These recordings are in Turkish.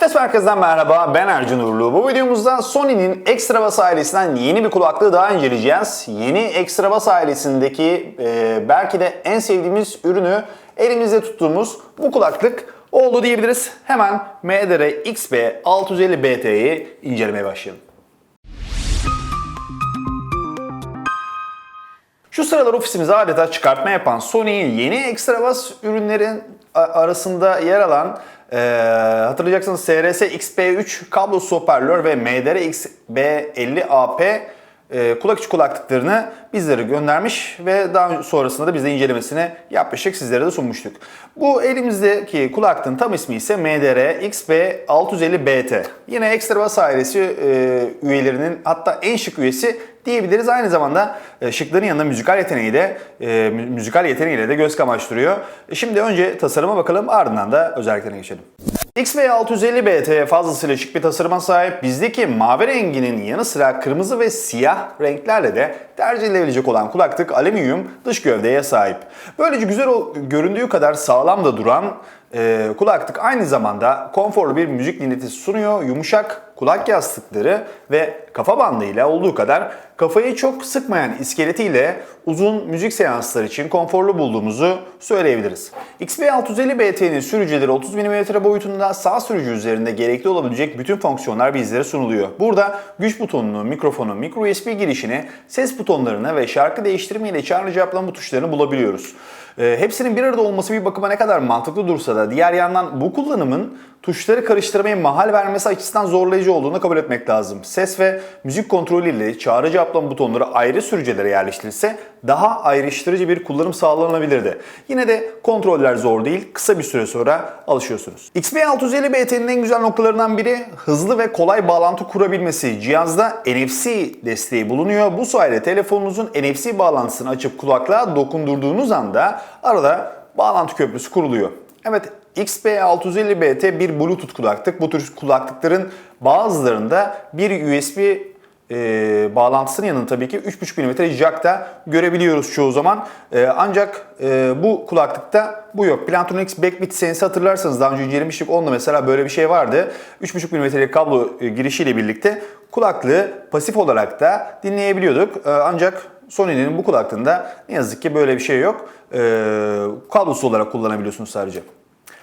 Fitness Merkez'den merhaba, ben Ercan Uğurlu. Bu videomuzda Sony'nin Extra Bass ailesinden yeni bir kulaklığı daha inceleyeceğiz. Yeni Extra Bass ailesindeki e, belki de en sevdiğimiz ürünü elimizde tuttuğumuz bu kulaklık oldu diyebiliriz. Hemen MDR XB 650 BT'yi incelemeye başlayalım. Şu sıralar ofisimize adeta çıkartma yapan Sony'nin yeni Extra Bass ürünlerin arasında yer alan e, hatırlayacaksınız SRS XP3 kablosuz hoparlör ve MDR XB50AP e, kulak içi kulaklıklarını bizlere göndermiş ve daha sonrasında da biz de incelemesini yapmıştık, sizlere de sunmuştuk. Bu elimizdeki kulaklığın tam ismi ise MDR XB650BT. Yine Extra Bass ailesi e, üyelerinin hatta en şık üyesi diyebiliriz. Aynı zamanda e, şıkların yanında müzikal yeteneği de e, mü- müzikal yeteneğiyle de göz kamaştırıyor. E, Şimdi önce tasarıma bakalım ardından da özelliklerine geçelim. XV650BT fazlasıyla şık bir tasarıma sahip. Bizdeki mavi renginin yanı sıra kırmızı ve siyah renklerle de tercih edilebilecek olan kulaklık alüminyum dış gövdeye sahip. Böylece güzel göründüğü kadar sağlam da duran e, kulaklık aynı zamanda konforlu bir müzik dinletisi sunuyor. Yumuşak kulak yastıkları ve kafa bandıyla olduğu kadar kafayı çok sıkmayan iskeletiyle uzun müzik seansları için konforlu bulduğumuzu söyleyebiliriz. XB650BT'nin sürücüleri 30 mm boyutunda sağ sürücü üzerinde gerekli olabilecek bütün fonksiyonlar bizlere sunuluyor. Burada güç butonunu, mikrofonu, micro USB girişini, ses butonlarını ve şarkı değiştirme ile çağrı cevaplama tuşlarını bulabiliyoruz. Ee, hepsinin bir arada olması bir bakıma ne kadar mantıklı dursa da diğer yandan bu kullanımın tuşları karıştırmaya mahal vermesi açısından zorlayıcı olduğunu kabul etmek lazım. Ses ve müzik kontrolü ile çağrı cevaplama butonları ayrı sürücülere yerleştirilse daha ayrıştırıcı bir kullanım sağlanabilirdi. Yine de kontroller zor değil, kısa bir süre sonra alışıyorsunuz. XB650BT'nin en güzel noktalarından biri hızlı ve kolay bağlantı kurabilmesi. Cihazda NFC desteği bulunuyor. Bu sayede telefonunuzun NFC bağlantısını açıp kulaklığa dokundurduğunuz anda arada bağlantı köprüsü kuruluyor. Evet XB650BT bir Bluetooth kulaklık. Bu tür kulaklıkların bazılarında bir USB e, bağlantısının yanında tabii ki 3.5 mm jack da görebiliyoruz çoğu zaman. E, ancak e, bu kulaklıkta bu yok. Plantronics Backbeat serisi hatırlarsanız daha önce incelemiştik. Onda mesela böyle bir şey vardı. 3.5 mm'lik kablo e, girişiyle birlikte kulaklığı pasif olarak da dinleyebiliyorduk. E, ancak Sony'nin bu kulaklığında ne yazık ki böyle bir şey yok. E, kablosuz olarak kullanabiliyorsunuz sadece.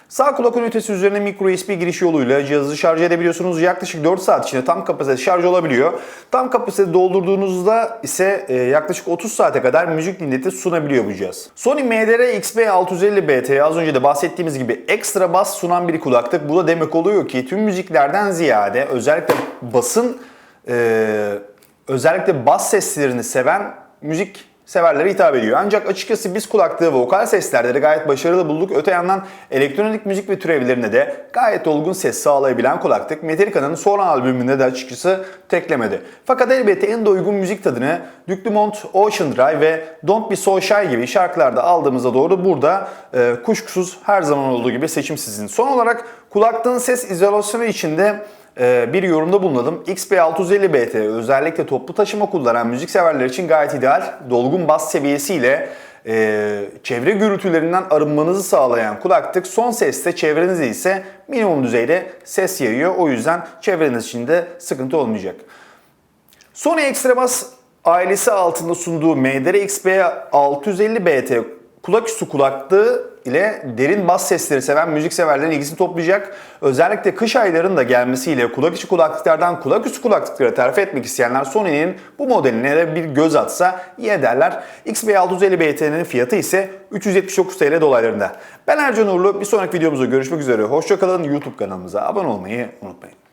Sağ kulak ünitesi üzerine micro USB giriş yoluyla cihazı şarj edebiliyorsunuz. Yaklaşık 4 saat içinde tam kapasite şarj olabiliyor. Tam kapasite doldurduğunuzda ise e, yaklaşık 30 saate kadar müzik dinleti sunabiliyor bu cihaz. Sony MDR XB650BT az önce de bahsettiğimiz gibi ekstra bas sunan bir kulaklık. Bu da demek oluyor ki tüm müziklerden ziyade özellikle basın e, özellikle bas seslerini seven müzik severlere hitap ediyor. Ancak açıkçası biz kulaklığı vokal seslerde de gayet başarılı bulduk. Öte yandan elektronik müzik ve türevlerine de gayet olgun ses sağlayabilen kulaklık Metallica'nın son albümünde de açıkçası teklemedi. Fakat elbette en de uygun müzik tadını Duke Dumont, Ocean Drive ve Don't Be So Shy gibi şarkılarda aldığımıza doğru burada e, kuşkusuz her zaman olduğu gibi seçim sizin. Son olarak kulaklığın ses izolasyonu içinde bir yorumda bulunalım. XB650BT özellikle toplu taşıma kullanan müzikseverler için gayet ideal. Dolgun bas seviyesiyle e, çevre gürültülerinden arınmanızı sağlayan kulaklık son seste çevrenize ise minimum düzeyde ses yayıyor. O yüzden çevreniz için de sıkıntı olmayacak. Sony Extrabass ailesi altında sunduğu MDR XB650BT kulak üstü kulaklığı ile derin bas sesleri seven müzik severlerin ilgisini toplayacak. Özellikle kış aylarının da gelmesiyle kulak içi kulaklıklardan kulak üstü kulaklıklara terfi etmek isteyenler Sony'nin bu modeline de bir göz atsa iyi ederler. XB650BT'nin fiyatı ise 379 TL dolaylarında. Ben Ercan Uğurlu. Bir sonraki videomuzda görüşmek üzere. Hoşçakalın. YouTube kanalımıza abone olmayı unutmayın.